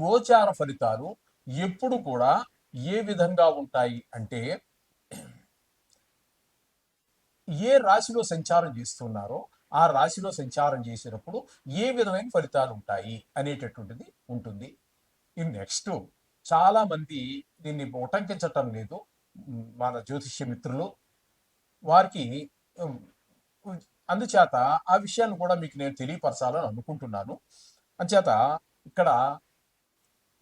గోచార ఫలితాలు ఎప్పుడు కూడా ఏ విధంగా ఉంటాయి అంటే ఏ రాశిలో సంచారం చేస్తున్నారో ఆ రాశిలో సంచారం చేసినప్పుడు ఏ విధమైన ఫలితాలు ఉంటాయి అనేటటువంటిది ఉంటుంది. ఈ నెక్స్ట్ చాలా మంది దీన్ని ఉటంకించటం లేదు. మన జ్యోతిష్య మిత్రులు వారికి అందుచేత ఆ విషయాన్ని కూడా మీకు నేను తెలియపరచాలని అనుకుంటున్నాను. అంచేత ఇక్కడ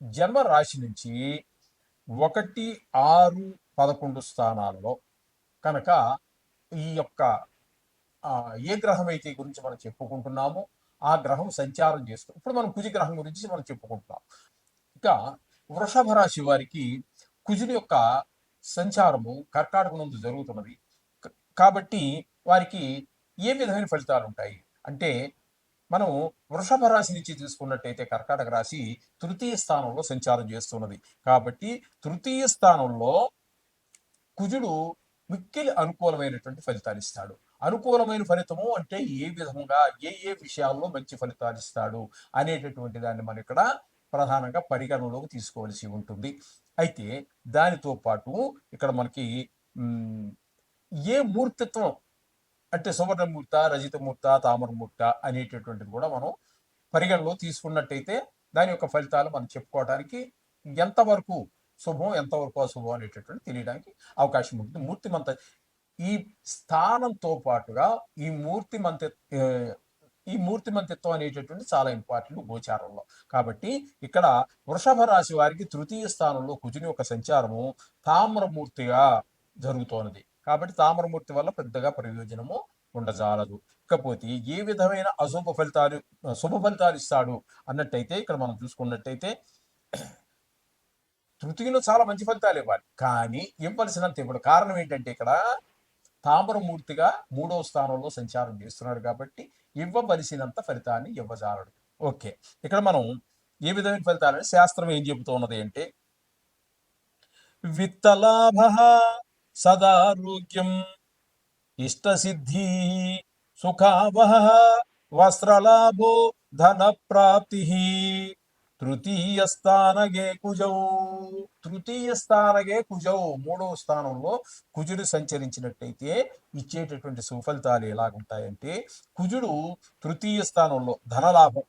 జన్మ రాశి నుంచి ఒకటి ఆరు పదకొండు స్థానాలలో కనుక ఈ యొక్క ఏ గ్రహం అయితే గురించి మనం చెప్పుకుంటున్నామో ఆ గ్రహం సంచారం చేస్తూ ఇప్పుడు మనం కుజి గ్రహం గురించి మనం చెప్పుకుంటున్నాం. ఇంకా వృషభ రాశి వారికి కుజుని యొక్క సంచారము కర్కాటక నందు జరుగుతున్నది. కాబట్టి వారికి ఏ విధమైన ఫలితాలు ఉంటాయి? అంటే మనం వృషభ రాశి నుంచి తీసుకున్నట్టయితే కర్కాటక రాశి తృతీయ స్థానంలో సంచారం చేస్తున్నది. కాబట్టి తృతీయ స్థానంలో కుజుడు మిక్కిలి అనుకూలమైనటువంటి ఫలితాలు ఇస్తాడు. అనుకూలమైన ఫలితము అంటే ఏ విధంగా ఏ ఏ విషయాల్లో మంచి ఫలితాలు ఇస్తాడు అనేటటువంటి దాన్ని మనం ఇక్కడ ప్రధానంగా పరిగణనలోకి తీసుకోవాల్సి ఉంటుంది. అయితే దానితో పాటు ఇక్కడ మనకి ఏ మూర్తిత్వం అంటే సువర్ణమూర్త రజితమూర్త తామరమూర్త అనేటటువంటిది కూడా మనం పరిగణలో తీసుకున్నట్టయితే దాని యొక్క ఫలితాలు మనం చెప్పుకోవడానికి ఎంతవరకు శుభం ఎంతవరకు అశుభం అనేటటువంటి తెలియడానికి అవకాశం ఉంటుంది. మూర్తిమంత ఈ స్థానంతో పాటుగా ఈ మూర్తిమంత ఏ, ఈ మూర్తిమంతిత్వం అనేటటువంటి చాలా ఇంపార్టెంట్ గోచారంలో. కాబట్టి ఇక్కడ వృషభ రాశి వారికి తృతీయ స్థానంలో కుజుని యొక్క సంచారము తామ్రమూర్తిగా జరుగుతోంది. కాబట్టి తామరమూర్తి వల్ల పెద్దగా ప్రయోజనము ఉండజాలదు. ఇకపోతే ఏ విధమైన అశుభ ఫలితాలు శుభ ఫలితాలు ఇస్తాడు అన్నట్టయితే ఇక్కడ మనం చూసుకున్నట్టయితే తృతీయలో చాలా మంచి ఫలితాలు ఇవ్వాలి. కానీ ఇవ్వలసినంత ఇప్పుడు కారణం ఏంటంటే ఇక్కడ తామరమూర్తిగా మూడవ స్థానంలో సంచారం చేస్తున్నాడు కాబట్టి ఇవ్వవలసినంత ఫలితాన్ని ఇవ్వజాలడు. ఓకే. ఇక్కడ మనం ఏ విధమైన ఫలితాలని శాస్త్రం ఏం చెబుతూ ఉన్నది అంటే విత్తలాభ సదారోగ్యం. ఇష్టసిద్ధి సుఖావహ వస్త్రలాభో ధన ప్రాప్తి తృతీయ స్థానగే కుజౌ. తృతీయ స్థానగే కుజౌ. మూడవ స్థానంలో కుజుడు సంచరించినట్టయితే ఇచ్చేటటువంటి సుఫలితాలు ఎలాగుంటాయంటే కుజుడు తృతీయ స్థానంలో ధనలాభం.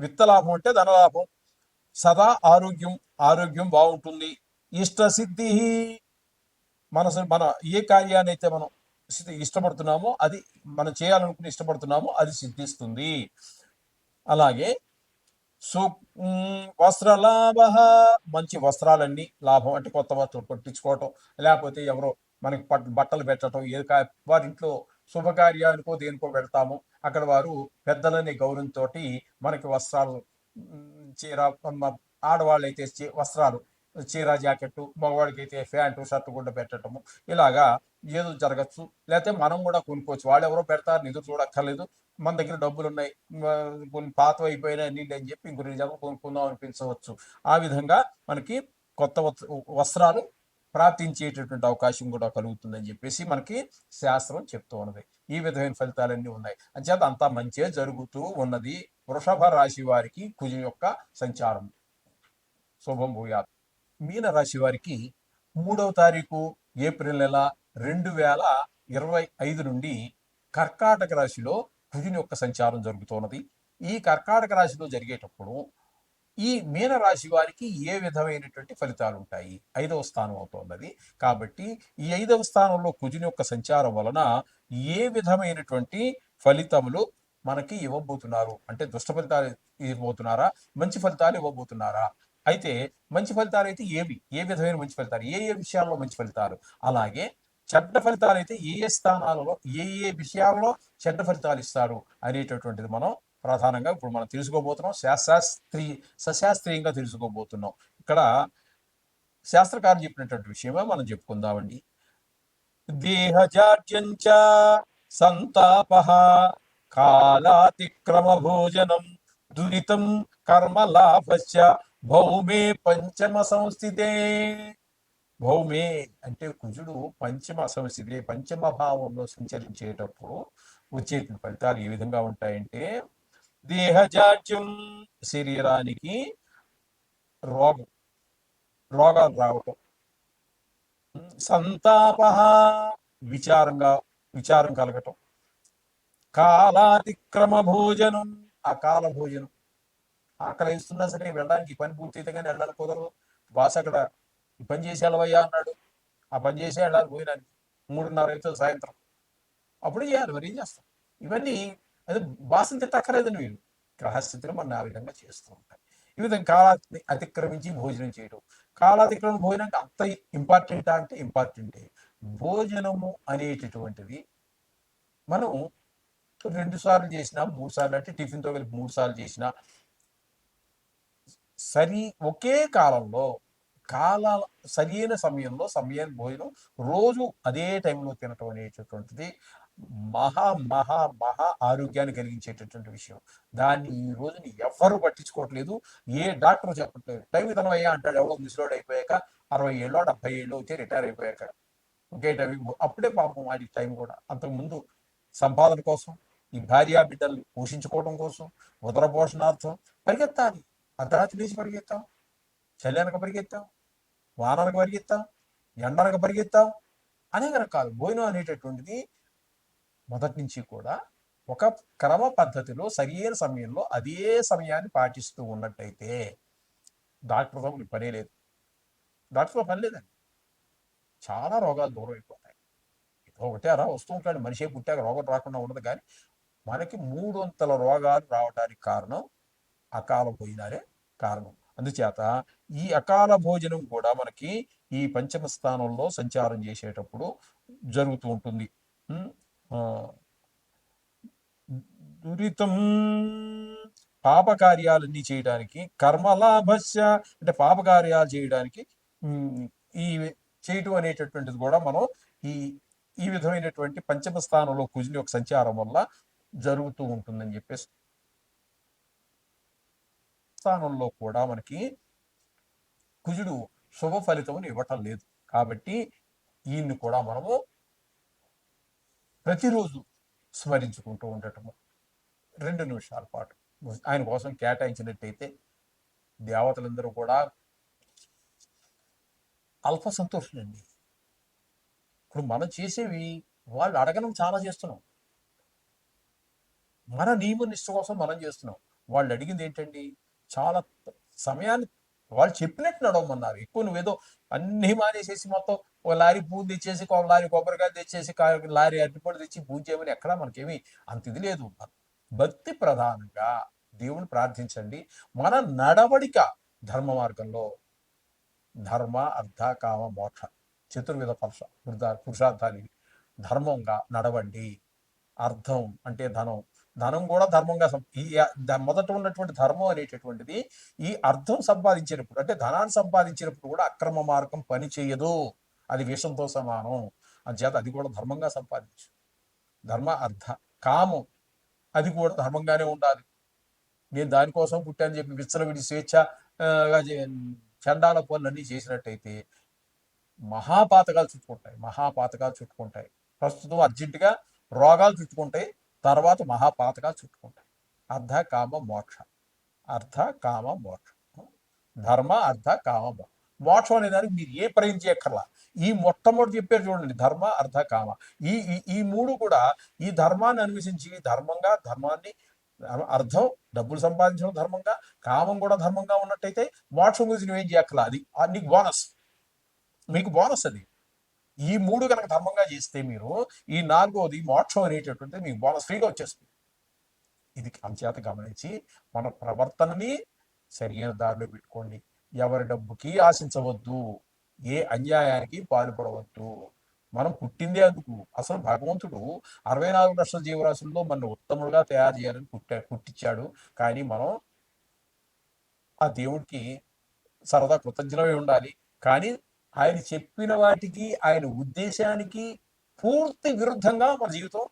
విత్తలాభం అంటే ధనలాభం. సదా ఆరోగ్యం ఆరోగ్యం బాగుంటుంది. ఇష్టసిద్ధి మనసు మన ఏ కార్యాన్ని అయితే మనం ఇష్టపడుతున్నామో అది మనం చేయాలనుకుని ఇష్టపడుతున్నామో అది సిద్ధిస్తుంది. అలాగే సో వస్త్రలాభ మంచి వస్త్రాలన్నీ లాభం అంటే కొత్త వస్తువులు కొట్టించుకోవటం లేకపోతే ఎవరో మనకి బట్టలు పెట్టడం ఏ వారింట్లో వారి ఇంట్లో శుభకార్యానికో దేనికో పెడతాము. అక్కడ వారు పెద్దలని గౌరవంతో మనకి వస్త్రాలు చీర ఆడవాళ్ళు ఆడవాళ్ళైతే వస్త్రాలు చీర జాకెట్ మగవాడికి అయితే ప్యాంటు షర్ట్ కూడా పెట్టడము. ఇలాగా ఏదో జరగచ్చు. లేకపోతే మనం కూడా కొనుక్కోవచ్చు. వాళ్ళు ఎవరో పెడతారు నిధులు చూడక్కర్లేదు. మన దగ్గర డబ్బులు ఉన్నాయి కొన్ని పాత అయిపోయినాయి నీళ్ళు అని చెప్పి ఇంకో జగన్ కొనుక్కుందాం అనిపించవచ్చు. ఆ విధంగా మనకి కొత్త వస్త్ర- వస్త్రాలు ప్రార్థించేటటువంటి అవకాశం కూడా కలుగుతుందని చెప్పేసి మనకి శాస్త్రం చెప్తూ ఉన్నది. ఈ విధమైన ఫలితాలన్నీ ఉన్నాయి. అంచేత అంతా మంచిగా జరుగుతూ ఉన్నది వృషభ రాశి వారికి కుజం యొక్క సంచారం. శుభం భూయాత్. మీనరాశి వారికి మూడవ తారీఖు ఏప్రిల్ నెల రెండు వేల ఇరవై ఐదు నుండి కర్కాటక రాశిలో కుజుని యొక్క సంచారం జరుగుతున్నది. ఈ కర్కాటక రాశిలో జరిగేటప్పుడు ఈ మీనరాశి వారికి ఏ విధమైనటువంటి ఫలితాలు ఉంటాయి? ఐదవ స్థానం అవుతున్నది. కాబట్టి ఈ ఐదవ స్థానంలో కుజుని యొక్క సంచారం వలన ఏ విధమైనటువంటి ఫలితములు మనకి ఇవ్వబోతున్నారు? అంటే దుష్ట ఫలితాలు ఇవ్వబోతున్నారా? మంచి ఫలితాలు ఇవ్వబోతున్నారా? అయితే మంచి ఫలితాలు అయితే ఏవి? ఏ విధమైన మంచి ఫలితాలు? ఏ ఏ విషయాల్లో మంచి ఫలితాలు? అలాగే చెడ్డ ఫలితాలు అయితే ఏ ఏ స్థానాలలో ఏ ఏ విషయాల్లో చెడ్డ ఫలితాలు ఇస్తారు అనేటటువంటిది మనం ప్రధానంగా ఇప్పుడు మనం తెలుసుకోబోతున్నాం. శాస్త్రీ సశాస్త్రీయంగా తెలుసుకోబోతున్నాం. ఇక్కడ శాస్త్రకారులు చెప్పినటువంటి విషయమే మనం చెప్పుకుందామండి. దేహజాడ్యంచ సంతాప కాలాతిక్రమ భోజనం దురితం కర్మలాభశ్చ భౌమే పంచమ సంస్థితే. భౌమే అంటే కుజుడు పంచమ సంస్థితే. పంచమ భావంలో సంచరించేటప్పుడు వచ్చే ఫలితాలు ఏ విధంగా ఉంటాయంటే దేహజాడ్యం శరీరానికి రోగం రోగాలు రావటం సంతాప విచారంగా విచారం కలగటం కాలాతిక్రమ భోజనం అకాల భోజనం ఆకలి ఇస్తున్నా సరే వెళ్ళడానికి పని పూర్తయితే కానీ వెళ్ళాలి కుదరదు. బాస్ అక్కడ ఈ పని చేసి వెళ్ళవయ్యా అన్నాడు. ఆ పని చేసి వెళ్ళాలి పోయినానికి మూడున్నర అవుతుంది సాయంత్రం. అప్పుడు చేయాలి మరి ఏం చేస్తాం? ఇవన్నీ అది బాసని తిట్టక్కర్లేదు వీళ్ళు. గ్రహస్థితిలో మనం ఆ విధంగా చేస్తూ ఉంటాయి. ఈ విధంగా కాలాన్ని అతిక్రమించి భోజనం చేయడం కాలాతిక్రమణ భోజనం అంటే అంత ఇంపార్టెంటా అంటే ఇంపార్టెంటే భోజనము అనేటటువంటిది మనం రెండు సార్లు చేసినా మూడు సార్లు అంటే టిఫిన్తో కలిపి మూడు సార్లు చేసినా సరి ఒకే కాలంలో కాల సరైన సమయంలో సమయాన్ని భోజనం రోజు అదే టైంలో తినటం అనేటటువంటిది మహా మహా మహా ఆరోగ్యాన్ని కలిగించేటటువంటి విషయం. దాన్ని ఈ రోజుని ఎవ్వరు పట్టించుకోవట్లేదు. ఏ డాక్టర్ చెప్పట్లేదు టైం ఇతను అయ్యా అంటాడు. ఎవడో ముసలోడు అయిపోయాక అరవై ఏళ్ళు డెబ్బై ఏళ్ళు వచ్చి రిటైర్ అయిపోయాక. ఒకే టైం అప్పుడే పాపం వాడి టైం కూడా. అంతకుముందు సంపాదన కోసం ఈ భార్య బిడ్డల్ని పోషించుకోవడం కోసం ఉదర పోషణార్థం పరిగెత్తాలి. అర్ధరాత్రి లేచి పరిగెత్తాం చల్లనక పరిగెత్తాం వాననక పరిగెత్తాం ఎండనక పరిగెత్తాం అనేక రకాలు. భోజనం అనేటటువంటిది మొదటి నుంచి కూడా ఒక క్రమ పద్ధతిలో సరియైన సమయంలో అదే సమయాన్ని పాటిస్తూ ఉన్నట్టయితే డాక్టర్తో మీకు పనే లేదు. డాక్టర్తో పని లేదండి. చాలా రోగాలు దూరం అయిపోతాయి. ఒకటే అలా వస్తూ ఉంటాడు. మనిషే పుట్టాక రోగం రాకుండా ఉండదు. కానీ మనకి మూడొంతల రోగాలు రావడానికి కారణం అకాల భోజనాలే కారణం. అందుచేత ఈ అకాల భోజనం కూడా మనకి ఈ పంచమ స్థానంలో సంచారం చేసేటప్పుడు జరుగుతూ ఉంటుంది. దురితం పాపకార్యాలన్నీ చేయడానికి కర్మలాభస్య అంటే పాపకార్యాలు చేయడానికి ఈ చేయటం అనేటటువంటిది కూడా మనం ఈ ఈ విధమైనటువంటి పంచమ స్థానంలో కుజిని యొక్క సంచారం వల్ల జరుగుతూ ఉంటుందని చెప్పేసి స్థానంలో కూడా మనకి కుజుడు శుభ ఫలితమును ఇవ్వటం లేదు. కాబట్టి ఈయన్ని కూడా మనము ప్రతిరోజు స్మరించుకుంటూ ఉండటము. రెండు నిమిషాల పాటు. ఆయన కోసం కేటాయించినట్టయితే దేవతలందరూ కూడా అల్ప సంతోషులండి. ఇప్పుడు మనం చేసేవి వాళ్ళు అడగడం చాలా చేస్తున్నాం. మన నియమ నిష్ట కోసం మనం చేస్తున్నాం. వాళ్ళు అడిగింది ఏంటండి? చాలా సమయాన్ని వాళ్ళు చెప్పినట్టు నడవమన్నారు. ఎక్కువ నువ్వేదో అన్ని మానేసేసి మొత్తం ఒక లారీ పూలు తెచ్చేసి ఒక లారీ కొబ్బరికాయ తెచ్చేసి లారీ అరటిపళ్ళు తెచ్చి పూజ చేయమని ఎక్కడా మనకేమి అంత ఇది లేదు. భక్తి ప్రధానంగా దేవుని ప్రార్థించండి. మన నడవడిక ధర్మ మార్గంలో ధర్మ అర్థ కామ మోక్ష చతుర్విధ పరుష పురుష- పురుషార్థాలు ధర్మంగా నడవండి. అర్థం అంటే ధనం. ధనం కూడా ధర్మంగా ఈ మొదట ఉన్నటువంటి ధర్మం అనేటటువంటిది ఈ అర్థం సంపాదించినప్పుడు అంటే ధనాన్ని సంపాదించినప్పుడు కూడా అక్రమ మార్గం పని చేయదు. అది విషంతో సమానం. అంచేత అది కూడా ధర్మంగా సంపాదించు. ధర్మ అర్థ కామం అది కూడా ధర్మంగానే ఉండాలి. నేను దానికోసం పుట్టాను చెప్పి విచ్చలవిడి స్వేచ్ఛ చండాల పనులన్నీ చేసినట్టయితే మహాపాతకాలు చుట్టుకుంటాయి. మహాపాతకాలు చుట్టుకుంటాయి. ప్రస్తుతం అర్జెంటుగా రోగాలు చుట్టుకుంటాయి. తర్వాత మహాపాతకాలు చుట్టుకుంటాయి అర్ధ కామ మోక్ష. అర్ధ కామ మోక్ష. ధర్మ అర్ధ కామ మోక్ష మోక్షం అనే దానికి మీరు ఏ ప్రయత్నం చేయక్కర్లా. ఈ మొట్టమొదటి చెప్పారు చూడండి. ధర్మ అర్ధ కామ. ఈ ఈ- ఈ మూడు కూడా ఈ ధర్మాన్ని అన్వేషించి ధర్మంగా ధర్మాన్ని అర్థం డబ్బులు సంపాదించడం ధర్మంగా కామం కూడా ధర్మంగా ఉన్నట్టయితే మోక్షం గురించి నువ్వేం చేయక్కర్లా. అది నీకు బోనస్. మీకు బోనస్ అది. ఈ మూడు కనుక ధర్మంగా చేస్తే మీరు ఈ నాలుగోది మోక్షం అనేటటువంటిది మీకు బోనస్ ఫ్రీగా వచ్చేస్తుంది. ఇది అంచేత గమనించి మన ప్రవర్తనని సరైన దారిలో పెట్టుకోండి. ఎవరి డబ్బుకి ఆశించవద్దు. ఏ అన్యాయానికి పాల్పడవద్దు. మనం పుట్టిందే అందుకు. అసలు భగవంతుడు అరవై నాలుగు లక్షల జీవరాశుల్లో మన ఉత్తముడుగా తయారు చేయాలని పుట్టా పుట్టించాడు. కానీ మనం ఆ దేవుడికి సరదా కృతజ్ఞమై ఉండాలి. కానీ ఆయన చెప్పిన వాటికి ఆయన ఉద్దేశానికి పూర్తి విరుద్ధంగా మన జీవితం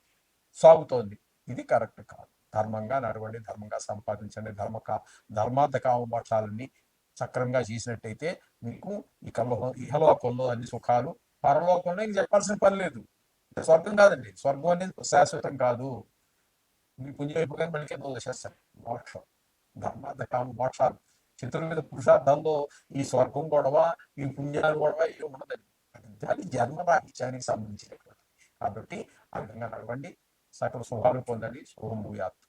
సాగుతోంది. ఇది కరెక్ట్ కాదు. ధర్మంగా నడవండి ధర్మంగా సంపాదించండి ధర్మ కా ధర్మార్థ కామపక్షాలన్నీ చక్రంగా సక్రమంగా చేసినట్టయితే మీకు ఇకలో ఇహలోకంలో అన్ని సుఖాలు పరలోకంలో ఇంక చెప్పాల్సిన పని లేదు. స్వర్గం కాదండి. స్వర్గం అనేది శాశ్వతం కాదు. మీ పుణ్యం అయిపోగానే మళ్ళీ కింద వచ్చేస్తారు మోక్షం. ధర్మార్థ కామ మోక్షాలు చతుర్విధ పురుషార్థంలో ఈ స్వర్గం గొడవ ఈ పుణ్యాలు గొడవ ఏమి ఉండదండి. అది జన్మ రాహిత్యానికి సంబంధించినటువంటి కాబట్టి ఆ విధంగా నడవండి. సకల శుభాలు పొందండి. శుభం భూయాత్.